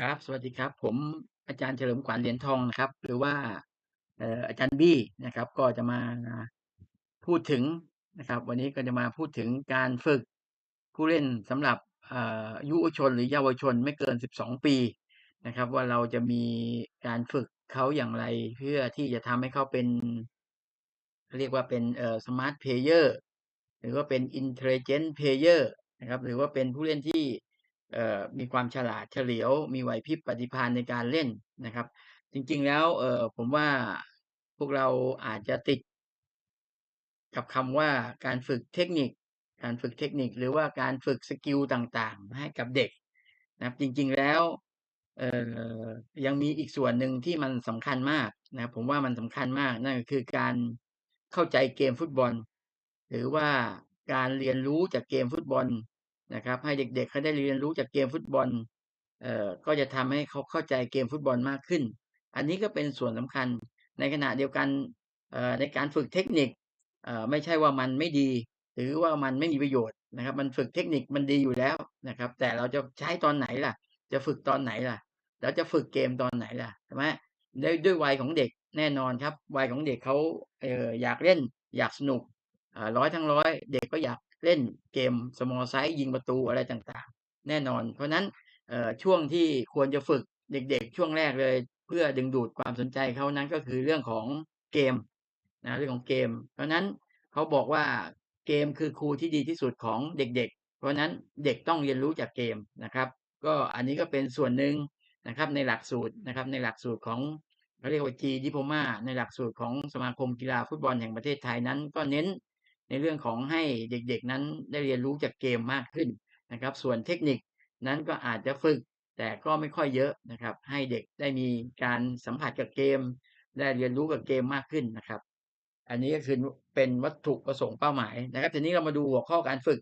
ครับ สวัสดีครับ ผมอาจารย์เฉลิมขวัญเหรียญทองนะครับ หรือว่าอาจารย์บี้นะครับ ก็จะมาพูดถึงนะครับ วันนี้ก็จะมาพูดถึงการฝึกผู้เล่นสำหรับยุวชนหรือเยาวชนไม่เกิน 12 ปีนะครับ ว่าเราจะมีการฝึกเขาอย่างไรเพื่อที่จะทำให้เขาเป็น เรียกว่าเป็นสมาร์ตเพลเยอร์หรือว่าเป็น intelligent player นะครับ หรือว่าเป็นผู้เล่นที่ มีความฉลาดเฉลียว มีไหวพริบปฏิภาณในการเล่นนะครับ จริงๆแล้วเออผมว่าพวกเราอาจจะติด กับคำว่าการฝึกเทคนิค การฝึกเทคนิคหรือว่าการฝึกสกิลต่างๆ ให้กับเด็กนะครับ จริงๆแล้วเออยังมีอีกส่วนหนึ่งที่มันสำคัญมากนะผมว่ามันสำคัญมากนั่นก็คือการเข้าใจเกมฟุตบอล หรือว่าการเรียนรู้จากเกมฟุตบอล นะครับ ให้เด็กๆเขาได้เรียนรู้จากเกมฟุตบอลเอ่อก็จะทำให้เขาเข้าใจเกมฟุตบอลมากขึ้น อันนี้ก็เป็นส่วนสำคัญในขณะเดียวกันเอ่อในการฝึกเทคนิคเอ่อไม่ใช่ว่ามันไม่ดี หรือว่ามันไม่มีประโยชน์นะครับ มันฝึกเทคนิคมันดีอยู่แล้วนะครับ แต่เราจะใช้ตอนไหนล่ะ จะฝึกตอนไหนล่ะแล้วจะฝึกเกมตอนไหนล่ะใช่ไหมด้วยด้วยวัยของเด็กแน่นอนครับ วัยของเด็กเขาเอ่ออยากเล่นอยากสนุกอ่า100ทั้ง100เด็กก็อยาก เล่นเกม small size ยิงประตูอะไรต่างๆ แน่นอน เพราะนั้นช่วงที่ควรจะฝึกเด็กๆ ช่วงแรกเลย เพื่อดึงดูดความสนใจเขานั้นก็คือเรื่องของเกมนะเรื่องของเกม เพราะนั้นเขาบอกว่าเกมคือครูที่ดีที่สุดของเด็กๆ เพราะนั้นเด็กต้องเรียนรู้จากเกมนะครับ ก็อันนี้ก็เป็นส่วนหนึ่งนะครับในหลักสูตรนะครับในหลักสูตรของเขาเรียกว่า G Diploma ในหลักสูตรของสมาคมกีฬาฟุตบอลแห่งประเทศไทยนั้น ก็เน้น ในเรื่องของให้เด็กๆนั้นได้เรียนรู้จากเกมมากขึ้นนะครับ ส่วนเทคนิคนั้นก็อาจจะฝึกแต่ก็ไม่ค่อยเยอะนะครับ ให้เด็กได้มีการสัมผัสกับเกม ได้เรียนรู้กับเกมมากขึ้นนะครับ อันนี้ก็คือเป็นวัตถุประสงค์เป้าหมายนะครับ ทีนี้เรามาดูหัวข้อการฝึก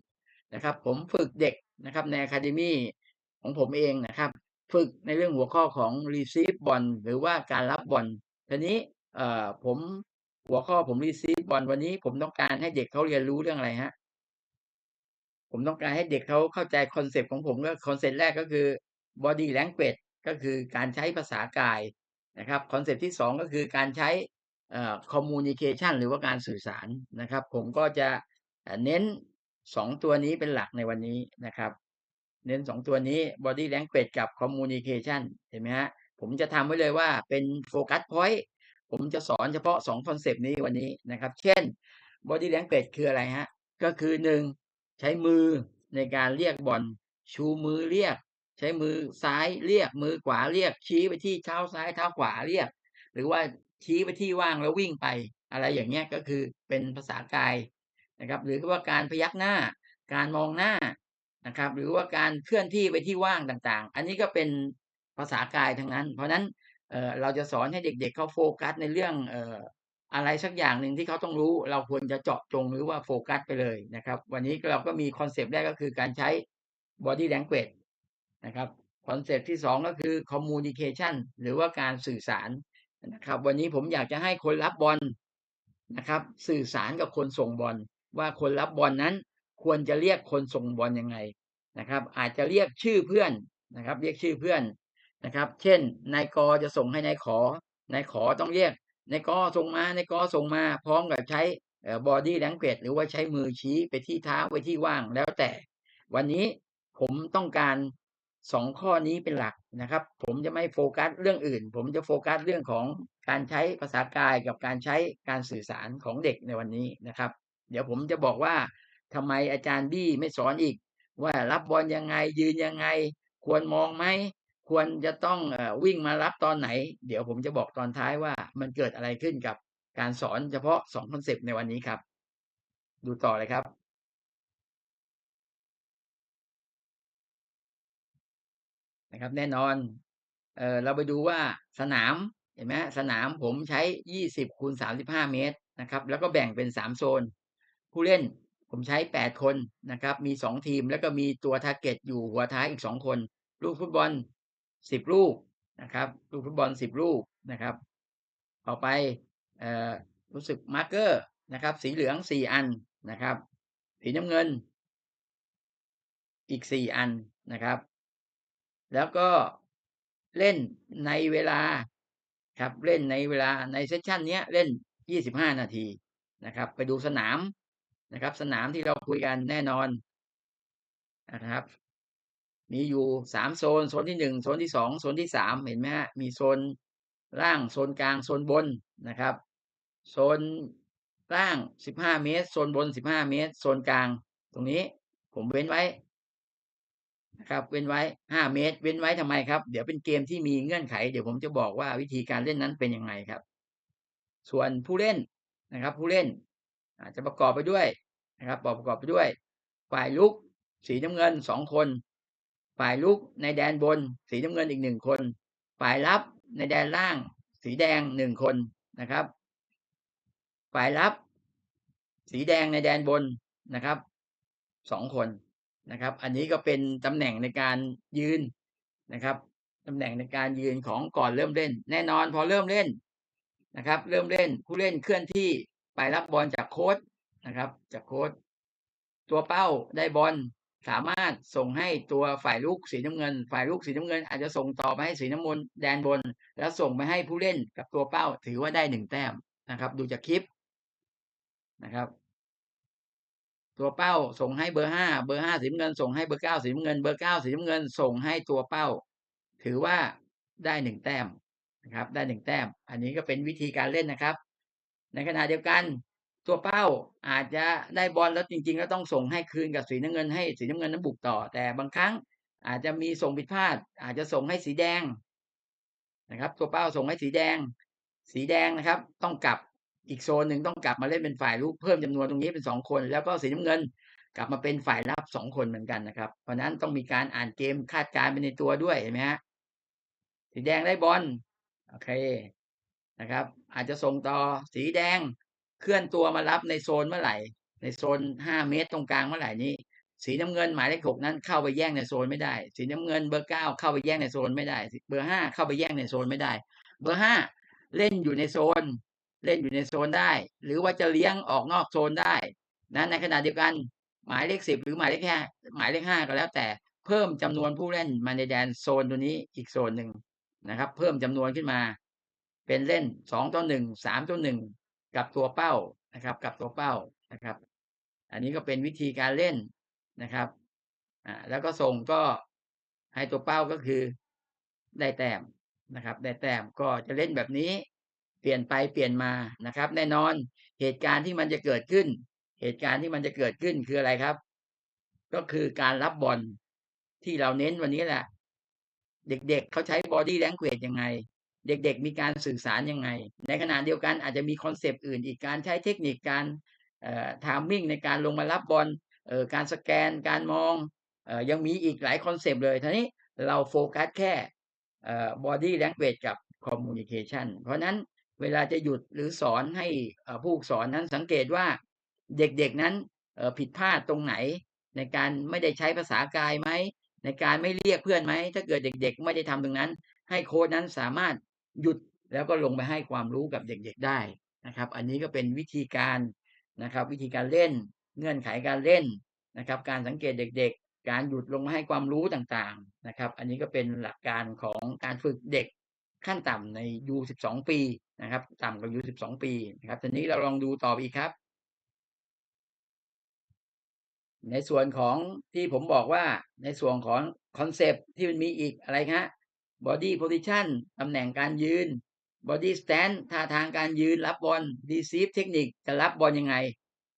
นะครับ ผมฝึกเด็กนะครับในอะคาเดมีของผมเองนะครับ ฝึกในเรื่องหัวข้อของ receive บอลหรือว่าการรับบอลทีนี้ผม หัวข้อผม receive บอลวันนี้ผมต้องการให้เด็กเขาเรียนรู้เรื่องอะไรครับ?ผมต้องการให้เด็กเขาเข้าใจคอนเซปต์ของผมก็คอนเซปต์แรกก็คือ body language ก็คือการใช้ภาษากายนะครับคอนเซปต์ที่2ก็คือการใช้เอ่อ communication หรือว่าการสื่อสารนะครับ ผมก็จะเน้น2ตัวนี้เป็นหลักในวันนี้นะครับ เน้น2ตัวนี้ body language กับ communication เห็นไหมครับผมจะทำไว้เลยว่าเป็นโฟกัสพอยต์ ผมจะสอนเฉพาะ2คอนเซปต์นี้วันนี้นะครับ เช่น body language คืออะไรครับก็คือ1ใช้มือในการเรียกบอลชูมือเรียก ใช้มือซ้ายเรียก มือขวาเรียก ชี้ไปที่เท้าซ้ายเท้าขวาเรียก หรือว่าชี้ไปที่ว่างแล้ววิ่งไป อะไรอย่างเงี้ยก็คือเป็นภาษากายนะครับ หรือว่าการพยักหน้า การมองหน้านะครับ หรือว่าการเคลื่อนที่ไปที่ว่างต่างๆ อันนี้ก็เป็นภาษากายทั้งนั้น เพราะฉะนั้น เออเราจะสอนให้เด็กๆเขาโฟกัสในเรื่องเอออะไรสักอย่างหนึ่งที่เขาต้องรู้ เราควรจะเจาะจงหรือว่าโฟกัสไปเลยนะครับ วันนี้เราก็มีคอนเซปต์แรกก็คือการใช้ body language นะครับคอนเซปต์ที่ 2 ก็คือ communication หรือว่าการสื่อสารนะครับ วันนี้ผมอยากจะให้คนรับบอลนะครับ สื่อสารกับคนส่งบอลว่าคนรับบอลนั้นควรจะเรียกคนส่งบอลยังไงนะครับ อาจจะเรียกชื่อเพื่อนนะครับ เรียกชื่อเพื่อน นะครับ เช่นนายกจะส่งให้นายขอนายขอต้องเรียกนายกส่งมานายกส่งมา พร้อมกับใช้เอ่อ body language หรือว่าใช้มือชี้ไปที่เท้าไปที่ว่างแล้วแต่ วันนี้ผมต้องการ2ข้อนี้เป็นหลักนะครับ ผมจะไม่โฟกัสเรื่องอื่น ผมจะโฟกัสเรื่องของการใช้ภาษากายกับการใช้การสื่อสารของเด็กในวันนี้นะครับ เดี๋ยวผมจะบอกว่าทำไมอาจารย์บี้ไม่สอนอีก ว่ารับบอลยังไงยืนยังไง ควรมองไหม ควรจะต้องวิ่งมารับตอนไหน เดี๋ยวผมจะบอกตอนท้ายว่ามันเกิดอะไรขึ้นกับการสอนเฉพาะ2คอนเซปต์ในวันนี้ครับ ดูต่อเลยครับ นะครับ แน่นอนเออเราไปดูว่าสนามเห็นไหมสนามผมใช้ 20x35 เมตรนะครับ แล้วก็แบ่งเป็น 3 โซน ผู้เล่นผมใช้ 8 คนนะครับ มี 2 ทีมแล้วก็มีตัวทาร์เก็ตอยู่หัวท้ายอีก 2 คน ลูกฟุตบอล 10ลูกนะครับลูกฟุตบอล10ลูกนะครับ ต่อไปรู้สึกมาร์กเกอร์นะครับ สีเหลือง4อันนะครับ สีน้ำเงิน อีก4อันนะครับ แล้วก็เล่นในเวลาครับเล่นในเวลาในเซสชันนี้เล่น 25 นาทีนะครับ ไปดูสนามนะครับ สนามที่เราคุยกันแน่นอนนะครับ มีอยู่สามโซน โซนที่หนึ่งโซนที่สองโซนที่สามเห็นไหมฮะ มีโซนล่างโซนกลางโซนบนนะครับ โซนล่างสิบห้าเมตร โซนบนสิบห้าเมตร โซนกลาง ตรงนี้ผมเว้นไว้นะครับ เว้นไว้ห้าเมตร เว้นไว้ทำไมครับ เดี๋ยวเป็นเกมที่มีเงื่อนไข เดี๋ยวผมจะบอกว่าวิธีการเล่นนั้นเป็นยังไงครับ ส่วนผู้เล่นนะครับ ผู้เล่น อาจจะประกอบไปด้วยนะครับประกอบไปด้วย ฝ่ายลุกสีน้ำเงินสองคน ฝ่ายลุกในแดนบน สีน้ำเงินอีกหนึ่งคน ฝ่ายรับในแดนล่าง สีแดงหนึ่งคนนะครับ ฝ่ายรับ สีแดงในแดนบนนะครับสองคนนะครับ อันนี้ก็เป็นตำแหน่งในการยืนนะครับตำแหน่งในการยืนของก่อนเริ่มเล่น แน่นอนพอเริ่มเล่นนะครับ เริ่มเล่นผู้เล่นเคลื่อนที่ไปรับบอลจากโค้ชนะครับ จากโค้ชตัวเป้าได้บอล สามารถส่งให้ตัวฝ่ายลูกสีน้ำเงิน ฝ่ายลูกสีน้ำเงิน อาจจะส่งต่อไปให้สีน้ำมนแดนบน แล้วส่งไปให้ผู้เล่นกับตัวเป้า ถือว่าได้หนึ่งแต้มนะครับ ดูจากคลิปนะครับ ตัวเป้าส่งให้เบอร์ห้าเบอร์ห้าสีน้ำเงิน ส่งให้เบอร์เก้าสีน้ำเงิน เบอร์เก้าสีน้ำเงิน ส่งให้ตัวเป้า ถือว่าได้หนึ่งแต้มนะครับ ได้หนึ่งแต้ม อันนี้ก็เป็นวิธีการเล่นนะครับ ในขณะเดียวกัน ตัวเป้าอาจจะได้บอลแล้วจริง ๆ แล้วต้องส่งให้คืนกับสีน้ำเงินให้สีน้ำเงินนั้นบุกต่อ แต่บางครั้งอาจจะมีส่งผิดพลาด อาจจะส่งให้สีแดงนะครับ ตัวเป้าส่งให้สีแดง สีแดงนะครับ ต้องกลับอีกโซนหนึ่งต้องกลับมาเล่นเป็นฝ่ายลูกเพิ่มจำนวนตรงนี้เป็นสองคน แล้วก็สีน้ำเงิน กลับมาเป็นฝ่ายรับสองคนเหมือนกันนะครับ เพราะนั้นต้องมีการอ่านเกมคาดการณ์ไปในตัวด้วยเห็นไหมฮะสีแดงได้บอลโอเคนะครับ อาจจะส่งต่อสีแดง เคลื่อนตัวมารับในโซนเมื่อไหร่ ในโซนห้าเมตรตรงกลางเมื่อไหร่นี้ สีน้ำเงินหมายเลขหกนั้นเข้าไปแย่งในโซนไม่ได้ สีน้ำเงินเบอร์เก้าเข้าไปแย่งในโซนไม่ได้ เบอร์ห้าเข้าไปแย่งในโซนไม่ได้ เบอร์ห้าเล่นอยู่ในโซน เล่นอยู่ในโซนได้ หรือว่าจะเลี้ยงออกนอกโซนได้นะในขณะเดียวกันหมายเลขสิบหรือหมายเลขห้าหมายเลขห้าก็แล้วแต่เพิ่มจำนวนผู้เล่นมาในแดนโซนตัวนี้อีกโซนหนึ่งนะครับ เพิ่มจำนวนขึ้นมา เป็นเล่นสองต่อหนึ่งสามต่อหนึ่ง กับตัวเป้านะครับ กับตัวเป้านะครับ อันนี้ก็เป็นวิธีการเล่นนะครับอ่าแล้วก็ส่งก็ให้ตัวเป้าก็คือได้แต้มนะครับ ได้แต้มก็จะเล่นแบบนี้ เปลี่ยนไปเปลี่ยนมานะครับ แน่นอนเหตุการณ์ที่มันจะเกิดขึ้น เหตุการณ์ที่มันจะเกิดขึ้นคืออะไรครับ ก็คือการรับบอลที่เราเน้นวันนี้แหละ เด็กๆเเขาใช้บอดี้แลงเกจยังไง เด็กๆ มีการสื่อสารยังไง ในขณะเดียวกันอาจจะมีคอนเซปต์อื่น อีกการใช้เทคนิคการทามมิ่งในการลงมารับบอลการสแกนการมองอยังมีอีกหลายคอนเซปต์เลยทีนี้เราโฟกัสแค่บอดี้แลงเกจกับคอมมูนิเคชันเพราะนั้นเวลาจะหยุดหรือสอนให้ผู้สอนนั้นสังเกตว่าเด็กๆนั้นผิดพลาดตรงไหน ในการไม่ได้ใช้ภาษากายไหม ในการไม่เรียกเพื่อนไหม ถ้าเกิดเด็กๆ ไม่ได้ทำตรงนั้น ให้โค้ดนั้นสามารถ หยุดแล้วก็ลงไปให้ความรู้กับเด็กๆได้นะครับ อันนี้ก็เป็นวิธีการนะครับ วิธีการเล่นเงื่อนไขการเล่นนะครับ การสังเกตเด็ก ๆ การหยุดลงมาให้ความรู้ต่างๆนะครับ อันนี้ก็เป็นหลักการของการฝึกเด็กขั้นต่ำใน U12 ปีนะครับ ต่ำกว่า U12 ปีนะครับทีนี้เราลองดูต่ออีกครับ ในส่วนของที่ผมบอกว่าในส่วนของคอนเซปที่มันมีอีกอะไรครับ body position ตำแหน่งการยืน body stand ท่าทางการยืนรับบอล receive เทคนิคจะรับบอลยังไง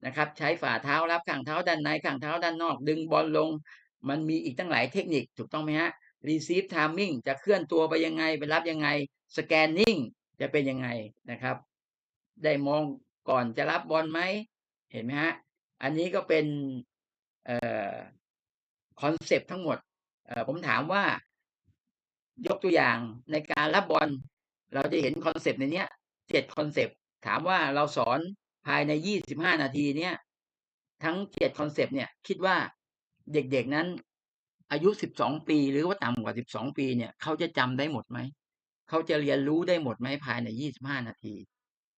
นะครับ ใช้ฝ่าเท้ารับข้างเท้าด้านในข้างเท้าด้านนอก ดึงบอลลง มันมีอีกตั้งหลายเทคนิคถูกต้องไหมฮะ receive timing จะเคลื่อนตัวไปยังไง ไปรับยังไง scanning จะเป็นยังไงนะครับ ได้มองก่อนจะรับบอลไหมเห็นไหมฮะ อันนี้ก็เป็นคอนเซปต์ทั้งหมดผมถามว่า ยกตัวอย่างในการรับบอลเราจะเห็นคอนเซปต์ในนี้เจ็ดคอนเซปต์ถามว่าเราสอนภายในยี่สิบห้านาทีเนี้ยทั้งเจ็ดคอนเซปต์เนี่ย คิดว่าเด็กๆนั้น อายุสิบสองปี หรือว่าต่ำกว่าสิบสองปีเนี่ยเขาจะจำได้หมดไหมเขาจะเรียนรู้ได้หมดไหมภายในยี่สิบห้านาที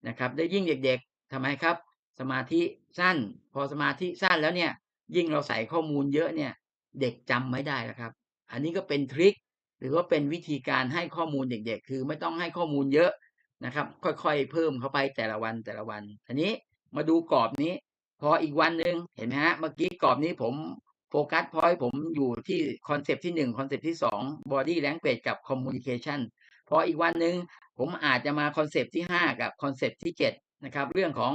นะครับ ได้ยิ่งเด็กๆทำไมครับ สมาธิสั้น พอสมาธิสั้นแล้วเนี่ย ยิ่งเราใส่ข้อมูลเยอะเนี่ย เด็กจำไม่ได้แล้วครับ อันนี้ก็เป็นทริค รือว่าเป็นวิธีการให้ข้อมูลเด็กๆ คือไม่ต้องให้ข้อมูลเยอะนะครับ ค่อยๆ เพิ่มเข้าไปแต่ละวันแต่ละวันทีนี้มาดูกรอบนี้ พออีกวันหนึ่งเห็นไหมครับเมื่อกี้กรอบนี้ผมโฟกัสพอยต์ผมอยู่ที่คอนเซปต์ที่1คอนเซปต์ที่2 Body Language กับ Communication พออีกวันหนึ่งผมอาจจะมาคอนเซปต์ที่5กับคอนเซปต์ที่7นะครับเรื่องของ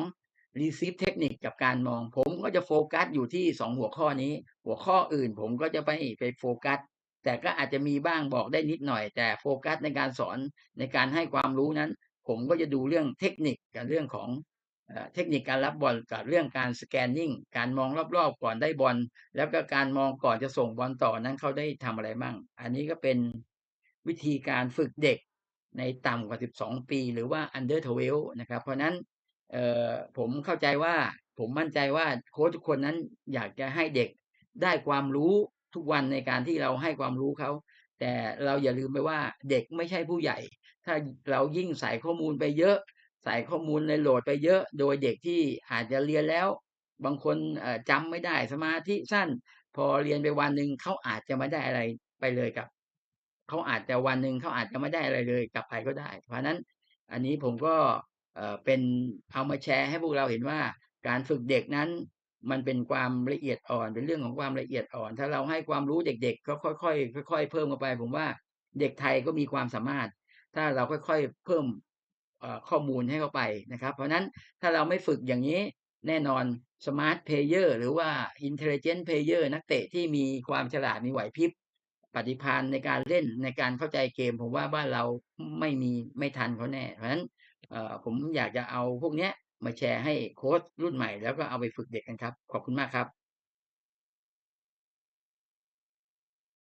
Receive Technique กับการมอง ผมก็จะโฟกัสอยู่ที่2หัวข้อนี้ หัวข้ออื่นผมก็จะไม่ไปโฟกัส แต่ก็อาจจะมีบ้างบอกได้นิดหน่อย แต่โฟกัสในการสอนในการให้ความรู้นั้น ผมก็จะดูเรื่องเทคนิคกับเรื่องของเทคนิคการรับบอลกับเรื่องการ Scanning การมองรอบๆก่อนได้บอลแล้วก็การมองก่อนจะส่งบอลต่อนั้นเขาได้ทำอะไรมั่งอันนี้ก็เป็นวิธีการฝึกเด็กในต่ำกว่า 12 ปี หรือว่า Under 12นะครับ เพราะนั้นผมเข้าใจว่าผมมั่นใจว่าโค้ชทุกคนนั้นอยากจะให้เด็กได้ความรู้ ทุกวันในการที่เราให้ความรู้เขาแต่เราอย่าลืมไปว่าเด็กไม่ใช่ผู้ใหญ่ ถ้าเรายิ่งใส่ข้อมูลไปเยอะ ใส่ข้อมูลในโหลดไปเยอะ โดยเด็กที่อาจจะเรียนแล้ว บางคนเอ่อจำไม่ได้สมาธิสั้น พอเรียนไปวันหนึ่งเขาอาจจะไม่ได้อะไรไปเลยกับเขาอาจจะวันหนึ่งเขาอาจจะไม่ได้อะไรเลยกลับไปก็ได้ เพราะฉะนั้นอันนี้ผมก็เป็นเอามาแชร์ให้พวกเราเห็นว่าการฝึกเด็กนั้น มันเป็นความละเอียดอ่อน เป็นเรื่องของความละเอียดอ่อน ถ้าเราให้ความรู้เด็กๆก็ค่อยๆค่อยๆเพิ่มเข้าไป ผมว่าเด็กไทยก็มีความสามารถ ถ้าเราค่อยๆเพิ่มข้อมูลให้เขาไปนะครับ เพราะนั้นถ้าเราไม่ฝึกอย่างนี้แน่นอน Smart Player หรือว่า Intelligent Player นักเตะที่มีความฉลาดมีไหวพริบ ปฏิภาณในการเล่นในการเข้าใจเกม ผมว่าบ้านเราไม่มีไม่ทันเขาแน่ เพราะฉะนั้นผมอยากจะเอาพวกเนี้ย มาแชร์ให้โคชรุ่นใหม่ แล้วก็เอาไปฝึกเด็กกันครับ ขอบคุณมากครับ